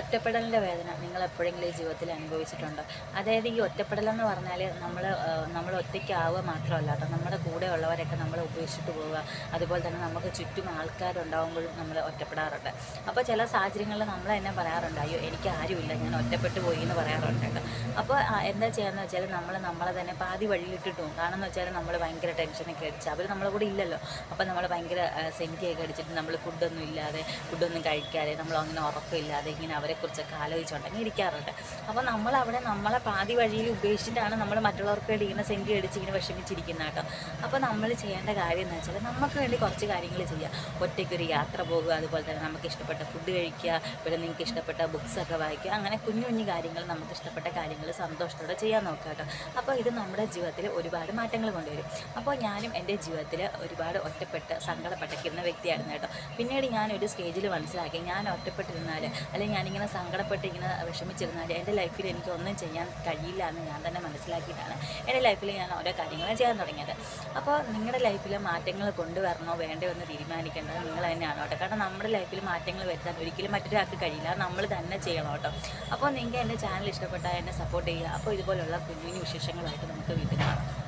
ഒറ്റപ്പെടലിന്റെ വേദന നിങ്ങൾ എപ്പോഴെങ്കിലും ഈ ജീവിതത്തിൽ അനുഭവിച്ചിട്ടുണ്ടോ? അതായത് ഈ ഒറ്റപ്പെടലെന്ന് പറഞ്ഞാൽ നമ്മൾ നമ്മൾ ഒറ്റയ്ക്കാവുക മാത്രമല്ല കേട്ടോ നമ്മുടെ കൂടെ ഉള്ളവരൊക്കെ നമ്മളെ ഉപേക്ഷിച്ചിട്ട് പോവുക. അതുപോലെ തന്നെ നമുക്ക് ചുറ്റും ആൾക്കാരുണ്ടാകുമ്പോഴും നമ്മൾ ഒറ്റപ്പെടാറുണ്ട്. അപ്പോൾ ചില സാഹചര്യങ്ങളിൽ നമ്മൾ തന്നെ പറയാറുണ്ട് അയ്യോ എനിക്ക് ആരുമില്ല ഞാൻ ഒറ്റപ്പെട്ടു പോയി എന്ന് പറയാറുണ്ട് അപ്പോൾ എന്താ ചെയ്യാന്ന് വെച്ചാൽ നമ്മൾ നമ്മളെ തന്നെ പാതി വഴിയിലിട്ടിട്ട് കാരണം എന്ന് വെച്ചാൽ നമ്മൾ ഭയങ്കര ടെൻഷനൊക്കെ അടിച്ച് അവർ നമ്മളെ കൂടെ ഇല്ലല്ലോ. അപ്പോൾ നമ്മൾ ഭയങ്കര സെന്റിയൊക്കെ അടിച്ചിട്ട് നമ്മൾ ഫുഡൊന്നും ഇല്ലാതെ ഫുഡൊന്നും കഴിക്കാതെ നമ്മൾ അങ്ങനെ ഉറക്കമില്ലാതെ ഇങ്ങനെ അവരെക്കുറിച്ചൊക്കെ ആലോചിച്ചുണ്ടെങ്കിൽ ഇരിക്കാറുണ്ട് അപ്പോൾ നമ്മൾ അവിടെ നമ്മളെ പാതി വഴിയിൽ ഉപേക്ഷിച്ചിട്ടാണ് നമ്മൾ മറ്റുള്ളവർക്ക് വേണ്ടി ഇങ്ങനെ സെന്റി അടിച്ച് ഇങ്ങനെ വിഷമിച്ചിരിക്കുന്ന കേട്ടോ. അപ്പോൾ നമ്മൾ ചെയ്യേണ്ട കാര്യം എന്ന് വെച്ചാൽ നമുക്ക് വേണ്ടി കുറച്ച് കാര്യങ്ങൾ ചെയ്യുക ഒറ്റയ്ക്കൊരു യാത്ര പോകുക അതുപോലെ തന്നെ നമുക്ക് ഇഷ്ടപ്പെട്ട ഫുഡ് കഴിക്കുക പിന്നെ നിങ്ങൾക്ക് ഇഷ്ടപ്പെട്ട ബുക്സൊക്കെ വായിക്കുക അങ്ങനെ കുഞ്ഞു കുഞ്ഞു കാര്യങ്ങൾ നമുക്ക് ഇഷ്ടപ്പെട്ട കാര്യങ്ങൾ സന്തോഷത്തോടെ ചെയ്യാൻ നോക്കുക കേട്ടോ. അപ്പോൾ ഇത് നമ്മുടെ ജീവിതത്തിൽ ഒരുപാട് മാറ്റങ്ങൾ കൊണ്ടുവരും. അപ്പോൾ ഞാനും എന്റെ ജീവിതത്തിൽ ഒരുപാട് ഒറ്റപ്പെട്ട് സങ്കടപ്പെട്ടിരുന്ന വ്യക്തിയായിരുന്നു കേട്ടോ. പിന്നീട് ഞാനൊരു സ്റ്റേജിൽ മനസ്സിലാക്കി ഞാൻ ഒറ്റപ്പെട്ടിരുന്നാൽ അല്ലെങ്കിൽ ഞാനിങ്ങനെ സങ്കടപ്പെട്ട് ഇങ്ങനെ വിഷമിച്ചിരുന്നാൽ എന്റെ ലൈഫിൽ എനിക്ക് ഒന്നും ചെയ്യാൻ കഴിയില്ല എന്ന് ഞാൻ തന്നെ മനസ്സിലാക്കിയിട്ടാണ് എന്റെ ലൈഫിൽ ഞാൻ ഓരോ കാര്യങ്ങളും ചെയ്യാൻ തുടങ്ങിയത്. അപ്പോൾ നിങ്ങളുടെ ലൈഫിൽ മാറ്റങ്ങൾ കൊണ്ടുവരണോ വേണ്ടോ എന്ന് തീരുമാനിക്കേണ്ടത് നിങ്ങൾ തന്നെയാണ് കേട്ടോ. കാരണം നമ്മുടെ ലൈഫിൽ മാറ്റങ്ങൾ വരുത്താൻ ഒരിക്കലും മറ്റൊരാൾക്ക് കഴിയില്ല. നമ്മൾ തന്നെ ചെയ്യണം കേട്ടോ. അപ്പോൾ നിങ്ങൾക്ക് എന്റെ ചാനൽ ഇഷ്ടപ്പെട്ടാൽ എന്നെ സപ്പോർട്ട് ചെയ്യുക. അപ്പോൾ ഇതുപോലുള്ള കുഞ്ഞു കുഞ്ഞു വിശേഷങ്ങളായിട്ട് നമുക്ക് വീട്ടിൽ കാണാം.